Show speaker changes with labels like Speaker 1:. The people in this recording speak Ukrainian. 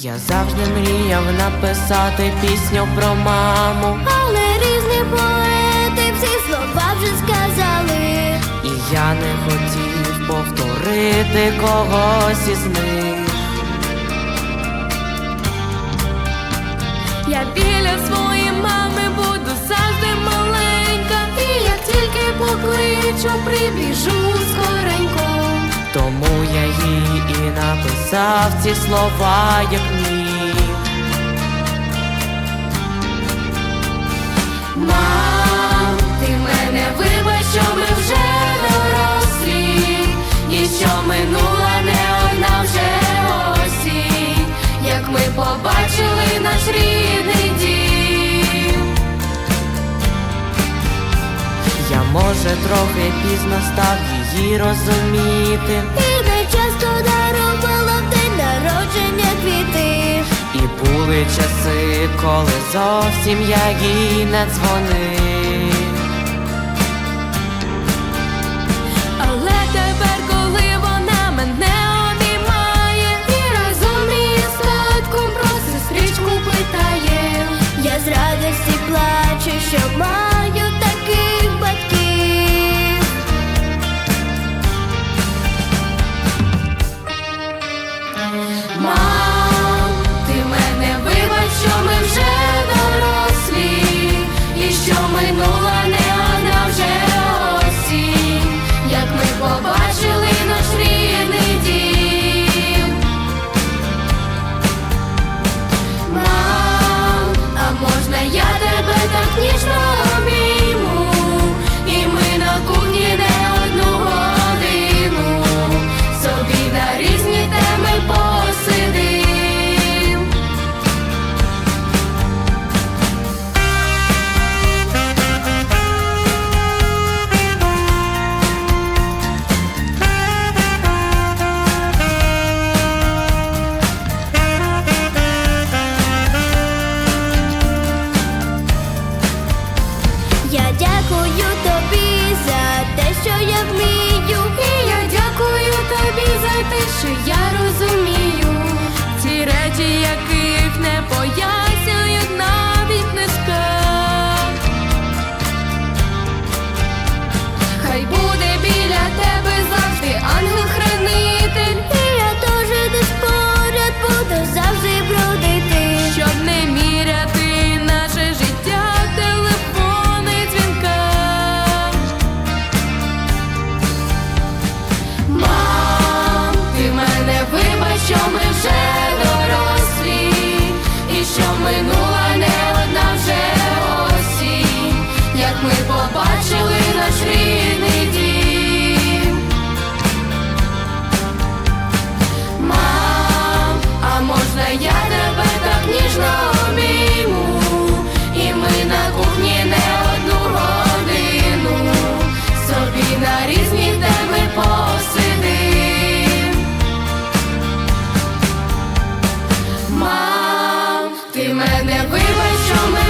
Speaker 1: Я завжди мріяв написати пісню про маму.
Speaker 2: Але різні поети всі слова вже сказали.
Speaker 1: І я не хотів повторити когось із них.
Speaker 3: Я біля своєї мами буду завжди маленька. І як тільки покличу, прибіжу
Speaker 1: написав ці слова, як міг.
Speaker 3: Мам, ти мене вибач, що ми вже дорослі, і що минула не одна вже осінь, як ми побачили наш рідний дім.
Speaker 1: Я може трохи пізно став її розуміти.
Speaker 2: Народження квіти.
Speaker 1: І були часи, коли зовсім я їй не дзвонив.
Speaker 3: Pode
Speaker 2: Я дякую тобі за те, що я вмію.
Speaker 3: мене, вибач, що мене.